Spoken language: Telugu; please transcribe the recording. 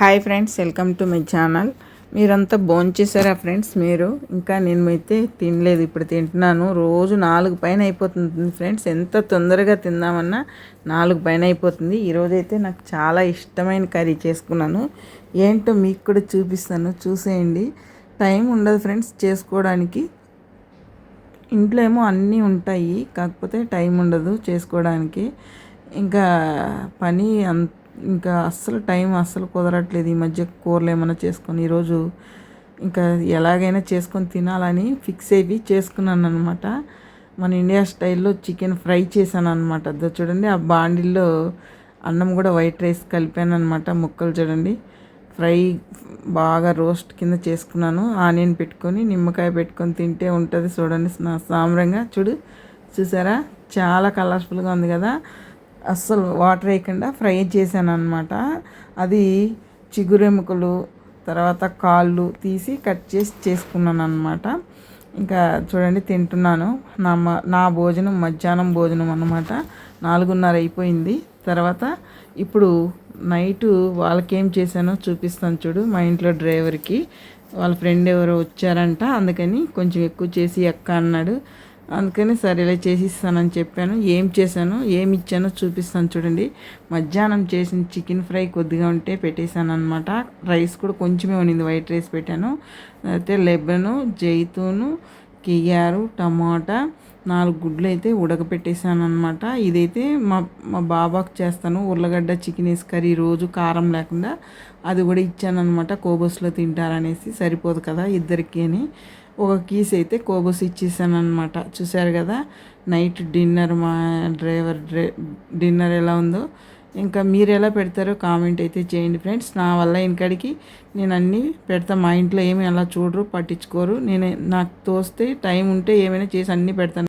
Hi friends welcome to my channel. మీరంతా భోంచేసారా ఫ్రెండ్స్? మీరు? ఇంకా నేను అయితే తినలేదు ఇప్పుడు తింటున్నాను. రోజు నాలుగు పైన అయిపోతుంది ఫ్రెండ్స్. ఎంత తొందరగా తిందామన్నా నాలుగు పైన అయిపోతుంది. ఈరోజు అయితే నాకు చాలా ఇష్టమైన కర్రీ చేసుకున్నాను. ఏంటో మీకు కూడా చూపిస్తాను. చూసేయండి. టైం ఉండదు ఫ్రెండ్స్ చేసుకోవడానికి. ఇంట్లో ఏమో అన్నీ ఉంటాయి. కాకపోతే టైం ఉండదు చేసుకోవడానికి. ఇంకా పని అంత ఇంకా అస్సలు టైం అస్సలు కుదరట్లేదు ఈ మధ్య కూరలు ఏమైనా చేసుకొని. ఈరోజు ఇంకా ఎలాగైనా చేసుకొని తినాలని ఫిక్స్ అయిపోయి చేసుకున్నాను అనమాట మన ఇండియా స్టైల్లో చికెన్ ఫ్రై చేశాను అనమాట అదో చూడండి ఆ బాండిల్లో అన్నం కూడా వైట్ రైస్ కలిపాను అనమాట ముక్కలు చూడండి ఫ్రై బాగా రోస్ట్ కింద చేసుకున్నాను. ఆనియన్ పెట్టుకొని నిమ్మకాయ పెట్టుకొని తింటే ఉంటుంది చూడండి నా సామ్రంగా చూడు చూసారా? చాలా కలర్ఫుల్గా ఉంది కదా. అస్సలు వాటర్ వేయకుండా ఫ్రై చేశాను అనమాట అది చిగురెముకలు తర్వాత కాళ్ళు తీసి కట్ చేసి చేసుకున్నాను అనమాట ఇంకా చూడండి తింటున్నాను. నా నా భోజనం మధ్యాహ్నం భోజనం అనమాట నాలుగున్నర అయిపోయింది. తర్వాత ఇప్పుడు నైటు వాళ్ళకేం చేశానో చూపిస్తాను చూడు మా ఇంట్లో డ్రైవర్కి. వాళ్ళ ఫ్రెండ్ ఎవరో వచ్చారంట అందుకని కొంచెం ఎక్కువ చేసి ఎక్క అన్నాడు. అందుకని సరే ఇలా చేసి ఇస్తానని చెప్పాను. ఏం చేశాను? ఏమి ఇచ్చానో చూపిస్తాను చూడండి. మధ్యాహ్నం చేసిన చికెన్ ఫ్రై కొద్దిగా ఉంటే పెట్టేశాను అనమాట రైస్ కూడా కొంచెమే ఉన్నింది వైట్ రైస్ పెట్టాను. అయితే లెబను జైతూను కియ్యారు టమాటా నాలుగు గుడ్లు అయితే ఉడకపెట్టేసాను అనమాట ఇదైతే మా మా బాబాకు చేస్తాను. ఉర్లగడ్డ చికెన్ వేసి కర్రీ రోజు కారం లేకుండా అది కూడా ఇచ్చాను అనమాట కోబోస్లో తింటారనేసి సరిపోదు కదా ఇద్దరికి అని. ఒక కీస్ అయితే కోబోస్ ఇచ్చేసానమాట చూశారు కదా నైట్ డిన్నర్ మా డ్రైవర్ డ్రై డిన్నర్ ఎలా ఉందో. ఇంకా మీరు ఎలా పెడతారో కామెంట్ అయితే చేయండి ఫ్రెండ్స్ నా వల్ల ఇంకడికి నేను అన్నీ పెడతా. మా ఇంట్లో ఏమి అలా చూడరు పట్టించుకోరు. నేను నాకు తోస్తే టైం ఉంటే ఏమైనా చేసి అన్నీ పెడతాను.